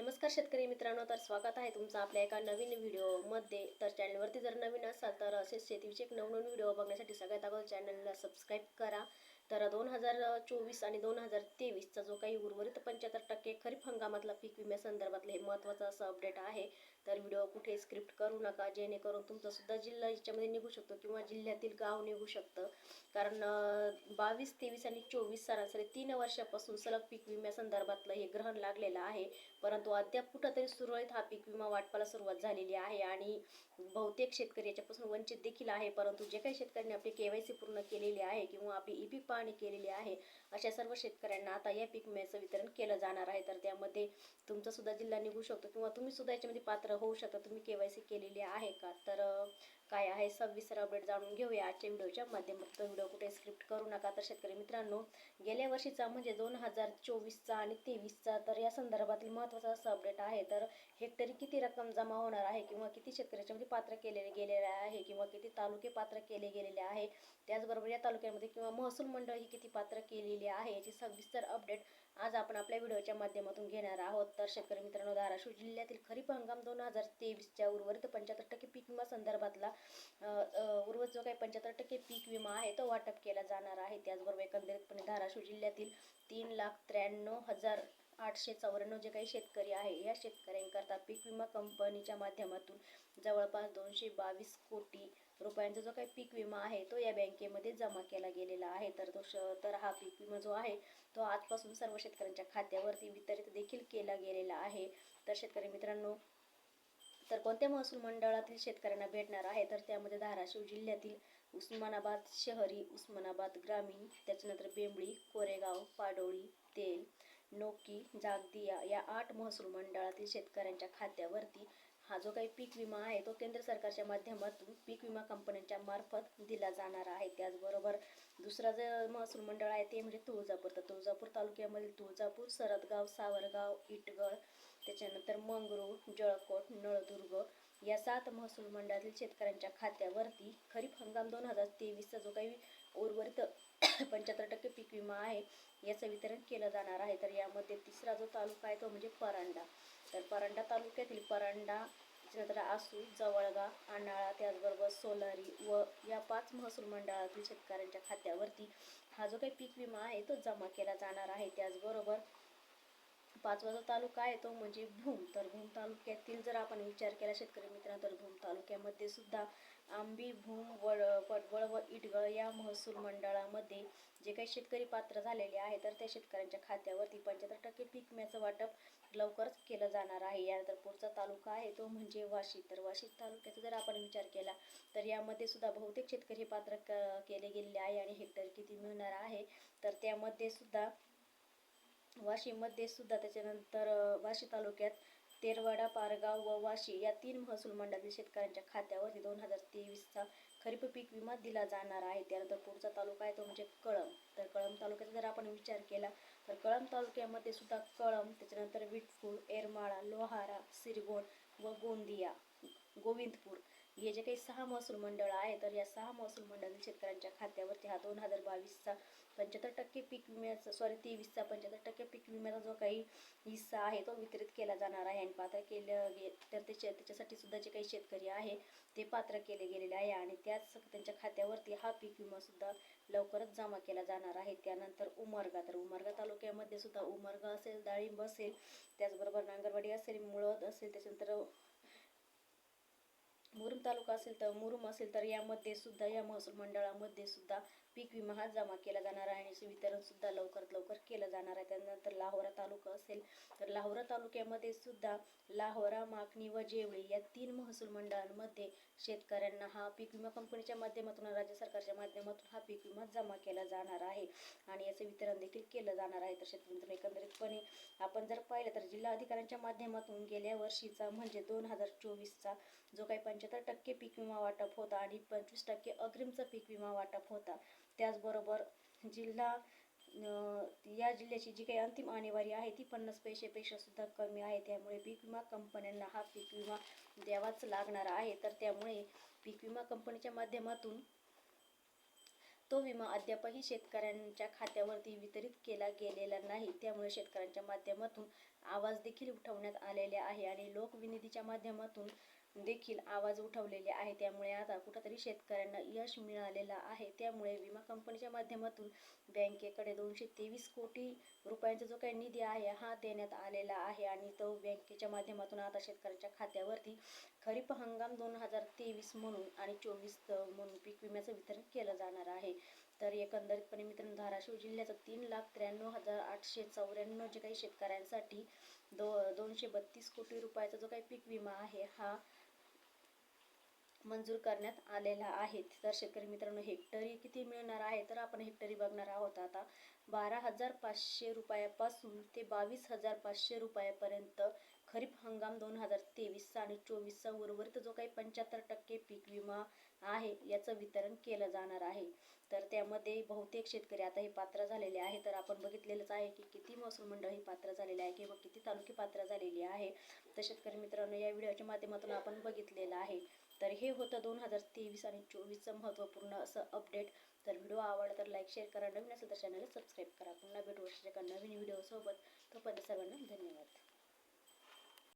नमस्कार शेतकरी मित्रांनो तर स्वागत आहे तुमचं आपल्या एका नवीन व्हिडिओमध्ये तर चॅनलवरती जर नवीन असाल तर असेच शेतीविषयक नवनवीन व्हिडिओ बघण्यासाठी सगळ्यात अगोदर चॅनलला सबस्क्राईब करा. तर दोन हजार चोवीस आणि दोन हजार तेवीसचा जो काही उर्वरित पंच्याहत्तर टक्के खरीप हंगामातला पीक विम्यासंदर्भातलं हे महत्त्वाचं असं अपडेट आहे. तर व्हिडिओ कुठे स्क्रिप्ट करू नका जेणेकरून तुमचासुद्धा जिल्हा याच्यामध्ये निघू शकतो किंवा जिल्ह्यातील गाव निघू शकतं. कारण बावीस तेवीस आणि चोवीस सरासरी तीन वर्षापासून सलग पीक विम्यासंदर्भातलं हे ग्रहण लागलेलं आहे. परंतु अद्याप कुठंतरी सुरळीत हा पीक विमा वाटपाला सुरुवात झालेली आहे आणि बहुतेक शेतकरी याच्यापासून वंचित देखील आहे परंतु जे काही शेतकऱ्यांनी आपली केवायसी पूर्ण केलेली आहे किंवा आपली ई पीक पाहणी केलेली आहे अशा सर्व शेतकऱ्यांना आता या पीक विम्याचं वितरण केलं जाणार आहे. तर त्यामध्ये तुमचा सुद्धा जिल्हा निघू शकतो किंवा तुम्ही सुद्धा याच्यामध्ये पात्र होऊ शकता. तुम्ही केवायसी केलेली आहे का? तर काय आहे? सविस्तर अपडेट जाणून घेऊया आजच्या व्हिडिओच्या माध्यमातून. व्हिडिओ कुठे स्क्रिप्ट करू नका. तर शेतकरी मित्रांनो गेल्या वर्षीचा म्हणजे दोन हजार चोवीसचा आणि तेवीसचा तर या संदर्भातील महत्त्वाचा असं अपडेट आहे. तर हेक्टरी किती रक्कम जमा होणार आहे किंवा किती शेतकऱ्याच्यामध्ये पात्र केले गेलेले आहे किंवा किती तालुके पात्र केले गेलेले आहे त्याचबरोबर या तालुक्यामध्ये किंवा महसूल मंडळ ही किती पात्र केलेली आहे याची सविस्तर अपडेट आज आपण आपल्या व्हिडिओच्या माध्यमातून घेणार आहोत. तर शेतकरी मित्रांनो धाराशिव जिल्ह्यातील खरीप हंगाम दोन हजार तेवीसच्या उर्वरित पंच्याहत्तर टक्के पीक विमा संदर्भातला उर्वरित जो काही पंच्याहत्तर टक्के पीक विमा आहे तो वाटप केला जाणार आहे. त्याचबरोबर एकंदरीतपणे धाराशिव जिल्ह्यातील तीन लाख त्र्याण्णव हजार आठशे चौऱ्याण्णव जे काही शेतकरी आहे या शेतकऱ्यांकरता पीक विमा कंपनीच्या माध्यमातून जवळपास दोनशे बावीस कोटी रुपयांचा जो काही पीक विमा आहे तो या बँकेमध्ये जमा केला गेलेला आहे. तर तो श तर हा पीक विमा जो आहे तो आजपासून सर्व शेतकऱ्यांच्या खात्यावरती वितरित देखील केला गेलेला आहे. तर शेतकरी मित्रांनो तर कोणत्या महसूल मंडळातील शेतकऱ्यांना भेटणार आहे तर त्यामध्ये धाराशिव जिल्ह्यातील उस्मानाबाद शहरी उस्मानाबाद ग्रामीण त्याच्यानंतर बेंबळी कोरेगाव पाडोळी तेल नोकी जागदिया या आठ महसूल मंडळातील शेतकऱ्यांच्या खात्यावरती हा जो काही पीक विमा आहे तो केंद्र सरकारच्या माध्यमातून पीक विमा कंपन्यांच्या मार्फत दिला जाणार आहे. त्याचबरोबर दुसरा जे महसूल मंडळ आहे ते म्हणजे तुळजापूर. तर तुळजापूर तालुक्यामधील तुळजापूर सरदगाव सावरगाव इटगळ त्याच्यानंतर मंगरूळ जळकोट नळदुर्ग या सात महसूल मंडळातील शेतकऱ्यांच्या खात्यावरती खरीप हंगाम दोन हजार तेवीसचा जो काही उर्वरित पंच्याहत्तर टक्के पीक विमा आहे याचं वितरण केलं जाणार आहे. तर यामध्ये तिसरा जो तालुका आहे तो म्हणजे परांडा. तर परांडा तालुक्यातील परांडा त्याच्यानंतर आसू जवळगा आनाळा त्याचबरोबर सोलारी व या पाच महसूल मंडळातील शेतकऱ्यांच्या खात्यावरती हा जो काही पीक विमा आहे तो जमा केला जाणार आहे. त्याचबरोबर पाचवाचा तालुका आहे तो म्हणजे भूम. तर भूम तालुक्यातील जर आपण विचार केला शेतकरी मित्रांनो तर भूम तालुक्यामध्ये सुद्धा आंबी भूम वड पडवळ व इटगळ या महसूल मंडळामध्ये जे काही शेतकरी पात्र झालेले आहे तर त्या शेतकऱ्यांच्या खात्यावरती पंच्याहत्तर टक्के पीक विम्याचं वाटप लवकरच केलं जाणार आहे. यानंतर पुढचा तालुका आहे तो म्हणजे वाशी. तर वाशी तालुक्याचा जर आपण विचार केला तर यामध्ये सुद्धा बहुतेक शेतकरी पात्र केले गेलेले आहे आणि हेक्टर किती मिळणार आहे तर त्यामध्ये सुद्धा वाशीमध्ये सुद्धा त्याच्यानंतर वाशी तालुक्यात तेरवाडा पारगाव व वाशी या तीन महसूल मंडळातील शेतकऱ्यांच्या खात्यावरती दोन हजार तेवीसचा खरीप पीक विमा दिला जाणार आहे. त्यानंतर पुढचा तालुका आहे तो म्हणजे कळम तर कळम तालुक्याचा जर आपण विचार केला तर कळम तालुक्यामध्ये सुद्धा कळम त्याच्यानंतर विठपूर एरमाळा लोहारा सिरगोण व गोंदिया गोविंदपूर हे जे काही सहा महसूल मंडळ आहे तर या सहा महसूल मंडळातील शेतकऱ्यांच्या खात्यावरती हा दोन हजार बावीसचा पंच्याहत्तर टक्के पीक विम्याचा सॉरी तेवीसचा पंच्याहत्तर टक्के पीक विम्याचा जो काही हिस्सा आहे तो वितरित केला जाणार आहे आणि पात्र केलं गे तर त्याच्या त्याच्यासाठी सुद्धा जे काही शेतकरी आहे ते पात्र केले गेलेले आहे आणि त्याच त्यांच्या खात्यावरती हा पीक विमा सुद्धा लवकरच जमा केला जाणार आहे. त्यानंतर उमरगा तर उमरगा तालुक्यामध्ये सुद्धा उमरगा असेल डाळिंब असेल त्याचबरोबर नांगरवाडी असेल मुळद असेल त्याच्यानंतर मुरुम तालुका असेल तर मुरुम असेल तर यामध्ये सुद्धा या महसूल मंडळामध्ये सुद्धा पीक विमा हा जमा केला जाणार आहे आणि वितरण सुद्धा लवकरात लवकर केलं जाणार आहे. त्यानंतर लाहोरा तालुका असेल तर लाहोरा तालुक्यामध्ये सुद्धा लाहोरा माकणी व जेवळी या तीन महसूल मंडळांमध्ये शेतकऱ्यांना हा पीक विमा कंपनीच्या माध्यमातून राज्य सरकारच्या माध्यमातून हा पीक विमा जमा केला जाणार आहे. आणि याचं वितरण देखील केलं जाणार आहे. तर शेतकरी एकंदरीतपणे आपण जर पाहिलं तर जिल्हा अधिकाऱ्यांच्या माध्यमातून गेल्या वर्षीचा म्हणजे दोन हजार चोवीसचा जो काही पंच्याहत्तर टक्के पीक विमा वाटप होता आणि पंचवीस टक्के अग्रिमचा पीक विमा वाटप होता. त्याचबरोबर जिल्हा या जिल्ह्याची जी काही अंतिम आणेवारी आहे ती पन्नास पैशापेक्षा सुद्धा कमी आहे. त्यामुळे पीक विमा कंपन्यांना हा पीक विमा द्यावाच लागणार आहे. तर त्यामुळे पीक विमा कंपनीच्या माध्यमातून तो विमा अद्यापही शेतकऱ्यांच्या खात्यावरती वितरित केला गेलेला नाही. त्यामुळे शेतकऱ्यांच्या माध्यमातून आवाज देखील उठवण्यात आलेले आहे आणि लोकविनिधीच्या माध्यमातून देखील आवाज उठवलेले आहे. त्यामुळे आता कुठंतरी शेतकऱ्यांना यश मिळालेलं आहे. त्यामुळे विमा कंपनीच्या माध्यमातून बँकेकडे दोनशे तेवीस कोटी रुपयांचा जो काही निधी आहे हा देण्यात आलेला आहे. आणि तो बँकेच्या माध्यमातून आता शेतकऱ्यांच्या खात्यावरती खरीप हंगाम दोन हजार तेवीस म्हणून आणि चोवीस म्हणून पीक विम्याचं वितरण केलं जाणार आहे. तर एकंदरीतपणे मित्रांनो धाराशिव जिल्ह्याचं तीन लाख त्र्याण्णव हजार आठशे चौऱ्याण्णव जे काही शेतकऱ्यांसाठी दो दोनशे बत्तीस कोटी रुपयाचा जो काही पीक विमा आहे हा मंजूर करण्यात आलेला आहे. तर शेतकरी मित्रांनो हेक्टरी किती मिळणार आहे? तर आपण हेक्टरी बघणार आहोत आता. बारा हजार पाचशे रुपयापासून ते बावीस हजार पाचशे रुपयापर्यंत खरीप हंगाम दोन हजार तेवीसचा आणि चोवीसचा उर्वरित जो काही पंच्याहत्तर टक्के पीक विमा आहे याचं वितरण केलं जाणार आहे. तर त्यामध्ये बहुतेक शेतकरी आता हे पात्र झालेले आहे तर आपण बघितलेलंच आहे की किती महसूल मंडळ हे पात्र झालेले आहे किंवा किती तालुके पात्र झालेली आहे. तर शेतकरी मित्रांनो या व्हिडिओच्या माध्यमातून आपण बघितलेलं आहे. तर हे होतं दोन हजार तेवीस आणि चोवीसचं महत्त्वपूर्ण असं अपडेट तर व्हिडिओ आवडला तर लाईक शेअर करा. नवीन असेल तर चॅनलला सबस्क्राईब करा. पुन्हा भेटू वर्षाच्या नवीन व्हिडिओसोबत तोपर्यंत सर्वांना धन्यवाद.